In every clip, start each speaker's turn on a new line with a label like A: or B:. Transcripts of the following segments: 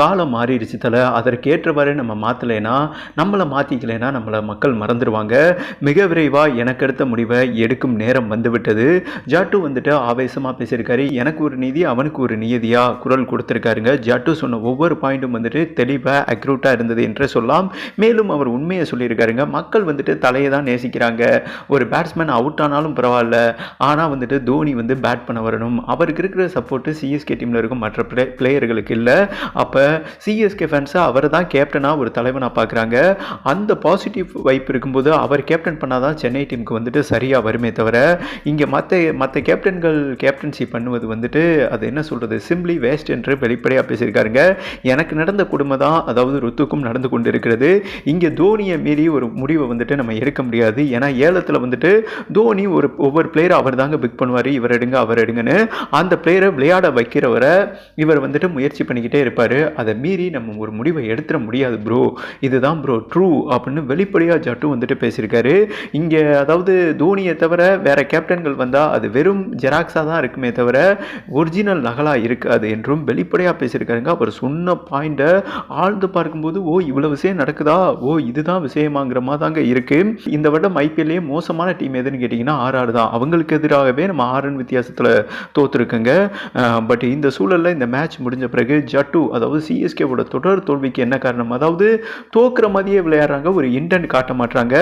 A: காலம் மாறிடுச்சு தலை. அதற்கேற்றவாறு நம்ம மாற்றலைன்னா நம்மளை மாற்றிக்கலைன்னா நம்மளை மக்கள் மறந்துடுவாங்க மிக விரைவாக எனக்கு எடுத்த முடிவை எடுக்கும் நேரம் வந்துவிட்டது. ஜாட்டு வந்துட்டு ஆவேசமாக பேசியிருக்காரு. எனக்கு ஒரு நீதி அவனுக்கு ஒரு நியதியாக குரல் கொடுத்துருக்காருங்க. ஜாட்டு சொன்ன ஒவ்வொரு பாயிண்ட்டும் வந்துட்டு தெளிவாக அக்யூரேட்டாக இருந்தது என்று சொல்லலாம். மேலும் அவர் உண்மையை சொல்லியிருக்காருங்க. மக்கள் வந்துட்டு தலையை தான் நேசிக்கிறாங்க. ஒரு பேட்ஸ்மேன் அவுட் ஆனாலும் பரவாயில்ல. ஆனால் வந்துட்டு தோனி வந்து பேட் பண்ண வரணும். அவருக்கு இருக்கிற சப்போர்ட்டு சிஎஸ்கே டீமில் இருக்கும். மற்ற பிளே பிளேயர்களுக்கு இல்லை. அப்போ சிஎஸ்கே ஃபேன்ஸை அவர் தான் கேப்டனாக ஒரு தலைவனாக பார்க்குறாங்க. அந்த பாசிட்டிவ் வைப் இருக்கும்போது அவர் கேப்டன் பண்ணால் தான் சென்னை டீமுக்கு வந்துட்டு சரியாக வருமே தவிர இங்கே மற்ற மற்ற கேப்டன்கள் கேப்டன்சி பண்ணுவது வந்துட்டு அது என்ன சொல்கிறது சிம்பிளி வேஸ்ட் என்று வெளிப்படையாக பேசியிருக்காருங்க. எனக்கு நடந்த குடும்பம் தான் அதாவது ருத்துக்கும் நடந்து கொண்டு இருக்கிறது இங்கே தோனியை மீறி ஒரு முடிவை வந்துட்டு நம்ம எடுக்க முடியாது. ஏன்னா ஏலத்தில் வந்துட்டு தோனி ஒரு ஒவ்வொரு பிளேயரை அவர் தாங்க பிக் பண்ணுவார். இவர் எடுங்க அவர் எடுங்கன்னு அந்த பிளேயரை விளையாட வைக்கிறவரை இவர் வந்துட்டு முயற்சி பண்ணிக்கிட்டே இருப்பார். அதை மீறி நம்ம ஒரு முடிவை எடுத்துட முடியாது ப்ரோ இதுதான் ப்ரோ ட்ரூ அப்படின்னு வெளிப்படையாக ஜட்டு வந்துட்டு பேசியிருக்காரு. இங்கே அதாவது தோனியை தவிர வேற கேப்டன்கள் வந்தால் அது வெறும் ஜெராக்ஸாக தான் இருக்குமே தவிர ஒரிஜினல் நகலாக இருக்காது என்றும் வெளிப்படையாக பேசியிருக்காருங்க. அவர் சொன்ன பாயிண்ட்டை ஆழ்ந்து பார்க்கும்போது ஓ இவ்வளோ விஷயம் நடக்குதா? ஓ இதுதான் விஷயமாங்கிற மாதிரி தாங்க இருக்குது இந்த வருடம் ஐபிஎல்லே மோசமான டீம் எதுன்னு கேட்டிங்கன்னா ஆறு தான். அவங்களுக்கு எதிராகவே நம்ம ஆறு ரன் வித்தியாசத்தில் தோற்றுருக்குங்க பட் இந்த சூழலில் இந்த மேட்ச் முடிஞ்ச பிறகு ஜட்டு அதாவது சிஎஸ்கேவோட தொடர் தோல்விக்கு என்ன காரணம்? அதாவது தோக்குற மாதிரியே விளையாடுறாங்க ஒரு இன்டென்ட் காட்ட மாட்டாங்க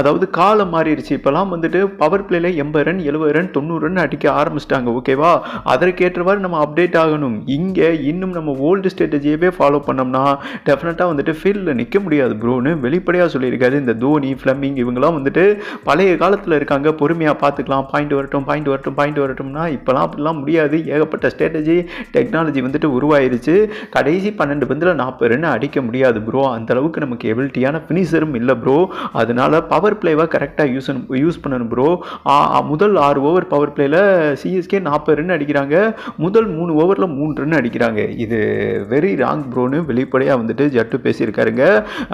A: அதாவது காலம் மாறிடுச்சு. இப்போலாம் வந்துட்டு பவர் பிளேல எண்பது ரன் எழுபது ரன் தொண்ணூறு ரன் அடிக்க ஆரம்பிச்சிட்டாங்க ஓகேவா அதற்கேற்றவாறு நம்ம அப்டேட் ஆகணும். இங்கே இன்னும் நம்ம ஓல்டு ஸ்ட்ராட்டஜியவே ஃபாலோ பண்ணோம்னா டெஃபினட்டாக வந்துட்டு ஃபீல்டில் நிற்க முடியாது ப்ரோன்னு வெளிப்படையாக சொல்லியிருக்காரு இந்த தோனி ஃப்ளமிங் இவங்கெல்லாம் வந்துட்டு பழைய காலத்தில் இருக்காங்க பொறுமையாக பார்த்துக்கலாம் பாயிண்ட் வரட்டும் பாயிண்ட் வரட்டும் பாயிண்ட் வரட்டும்னா இப்போலாம் அப்படிலாம் முடியாது. ஏகப்பட்ட ஸ்ட்ராட்டஜி டெக்னாலஜி வந்துட்டு உருவாயிருச்சு. கடைசி பன்னெண்டு பந்தில் நாற்பது ரன் அடிக்க முடியாது ப்ரோ அந்த அளவுக்கு நமக்கு எபிலிட்டியான ஃபினிஷரும் இல்லை ப்ரோ அதனால பவர் பிளேவாக கரெக்டாக யூஸ் யூஸ் பண்ணணும் ப்ரோ முதல் ஆறு ஓவர் பவர் பிளேயில் சிஎஸ்கே நாற்பது ரன் அடிக்கிறாங்க. முதல் மூணு ஓவரில் மூணு ரன் அடிக்கிறாங்க. இது வெரி ராங் ப்ரோன்னு வெளிப்படையாக வந்துட்டு ஜட்டு பேசியிருக்காருங்க.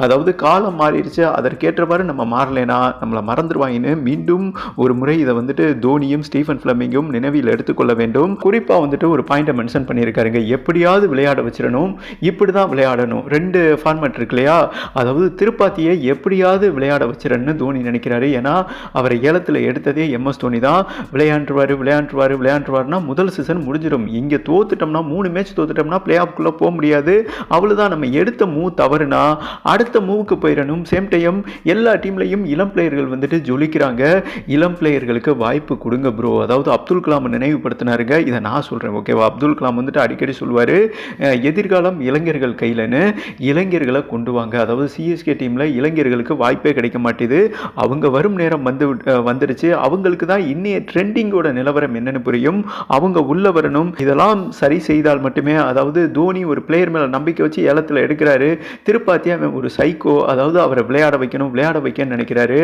A: அதாவது காலம் மாறிடுச்சு. அதற்கேற்றவாறு நம்ம மாறலைனா நம்மளை மறந்துடுவாங்கன்னு மீண்டும் ஒரு முறை இதை வந்துட்டு தோனியும் ஸ்டீஃபன் ஃபிளமிங்கும் நினைவில் எடுத்துக்கொள்ள வேண்டும். குறிப்பாக வந்துட்டு ஒரு பாயிண்ட்டை மென்ஷன் பண்ணியிருக்காருங்க. எப்படியாவது விளையாட வச்சிடணும். இப்படி தான் விளையாடணும். ரெண்டு ஃபார்மேட் இருக்கு இல்லையா? அதாவது திருப்பாத்தியை எப்படியாவது விளையாட வச்சிடன்னு தோனி நினைக்கிறாரு. ஏன்னா அவரை ஏலத்தில் எடுத்ததே எம்எஸ் தோனி தான். விளையாண்டுருவார் விளையாண்டுருவார் விளையாண்டுருவார்னா முதல் சீசன் முடிஞ்சிடும் இங்கே தோத்துட்டோம்னா மூணு மேட்ச் தோத்துட்டோம்னா பிளே ஆஃப்குள்ளே போக முடியாது. அவ்வளோதான் நம்ம எடுத்த மூவ் தவறுனா அடுத்த மூவுக்கு போயிடணும் சேம் டைம் எல்லா டீம்லையும் இளம் பிளேயர்கள் வந்துட்டு ஜொலிக்கிறாங்க. இளம் பிளேயர்களுக்கு வாய்ப்பு கொடுங்க ப்ரோ அதாவது அப்துல் கலாம் நினைவுபடுத்தினாருங்க. இதை நான் சொல்கிறேன் ஓகேவா அப்துல் கலாம் வந்துட்டு அடிக்கடி சொல்லுவார் எதிர்காலம் இளைஞர்கள் கையிலன்னு இளைஞர்களை கொண்டு வாங்க. அதாவது சிஎஸ்கே டீமில் இளைஞர்களுக்கு வாய்ப்பே கிடைக்க மாட்டேது. அவங்க வரும் நேரம் வந்து வந்துருச்சு. வந்துடுச்சு அவங்களுக்கு தான் இன்னைய ட்ரெண்டிங்கோட நிலவரம் என்னன்னு புரியும். அவங்க உள்ள வரணும். இதெல்லாம் சரி செய்தால் மட்டுமே அதாவது தோனி ஒரு பிளேயர் மேலே நம்பிக்கை வச்சு ஏலத்தில் எடுக்கிறாரு. திருப்பாத்தி அவன் ஒரு சைக்கோ அதாவது அவரை விளையாட வைக்கணும் விளையாட வைக்கணும்னு நினைக்கிறாரு.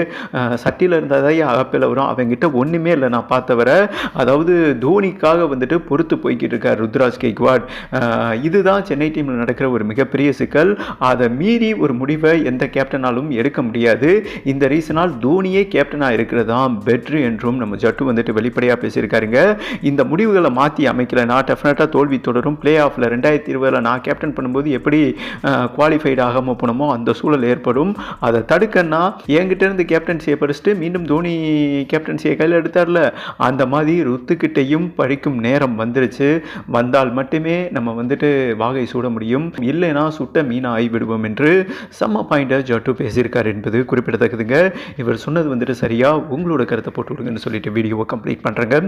A: சட்டியில் இருந்தாதான் அகப்பில் வரும். அவங்கிட்ட ஒன்றுமே இல்லை நான் பார்த்தவரை. அதாவது தோனிக்காக வந்துட்டு பொறுத்து போய்கிட்டு இருக்கார் ருத்ராஜ் கெய்க்வாட். இதுதான் சென்னை டீமில் நடக்கிற ஒரு மிகப்பெரிய சிக்கல் அதை மீறி ஒரு முடிவை எந்த கேப்டனாலும் எடுக்க முடியாது. இந்த ரீசனால் தோனியே கேப்டனாக இருக்கிறதா பெட்ரு என்றும் நம்ம ஜட்டு வந்துட்டு வெளிப்படையாக பேசியிருக்காருங்க. இந்த முடிவுகளை மாற்றி அமைக்கலைன்னா டெஃபினட்டாக தோல்வி தொடரும். பிளே ஆஃபில் ரெண்டாயிரத்தி இருபதில் நான் கேப்டன் பண்ணும்போது எப்படி குவாலிஃபைட் ஆகாமல் போனோமோ அந்த சூழல் ஏற்படும். அதை தடுக்கன்னா என்கிட்ட இருந்து கேப்டன்சியை படிச்சுட்டு மீண்டும் தோனி கேப்டன்சியை கையில் எடுத்தார்ல அந்த மாதிரி ருத்துக்கிட்டையும் படிக்கும் நேரம் வந்துருச்சு. வந்தால் மட்டுமே நம்ம வந்துட்டு வாகை சுட முடியும். இல்லைனா சுட்ட மீனா ஆகிவிடுவோம் என்று செம்ம பாயிண்டாக ஜட்டு பேசியிருக்கார் என்பது குறிப்பிடத்தக்கதுங்க. இவர் சொன்னது வந்துட்டு சரியா. உங்களோட கருத்தை போட்டு விடுங்கன்னு சொல்லிட்டு வீடியோவை கம்ப்ளீட் பண்ணுறேங்க